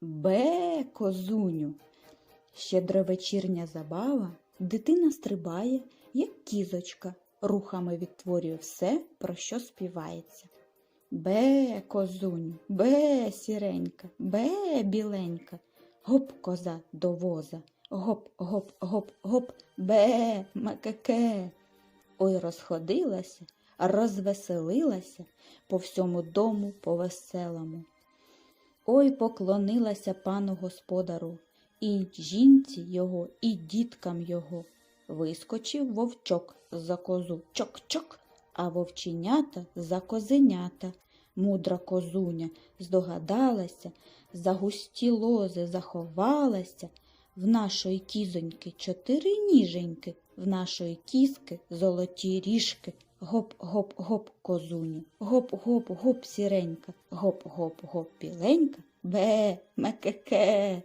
Бе, козуню. Щедровечірня забава, дитина стрибає, як кізочка, рухами відтворює все, про що співається. Бе, козуню, бе, сіренька, бе, біленька, гоп коза до воза, гоп, гоп, гоп, гоп, бе, макаке. Ой, розходилася, розвеселилася по всьому дому по веселому. Ой, поклонилася пану господару, і жінці його, і діткам його. Вискочив вовчок за козу чок-чок, а вовченята за козенята. Мудра козуня здогадалася, за густі лози заховалася. В нашої кізоньки чотири ніженьки, в нашої кізки золоті ріжки. Гоп-гоп-гоп козуню, гоп-гоп-гоп сіренька, гоп-гоп-гоп біленька, бе, мекеке.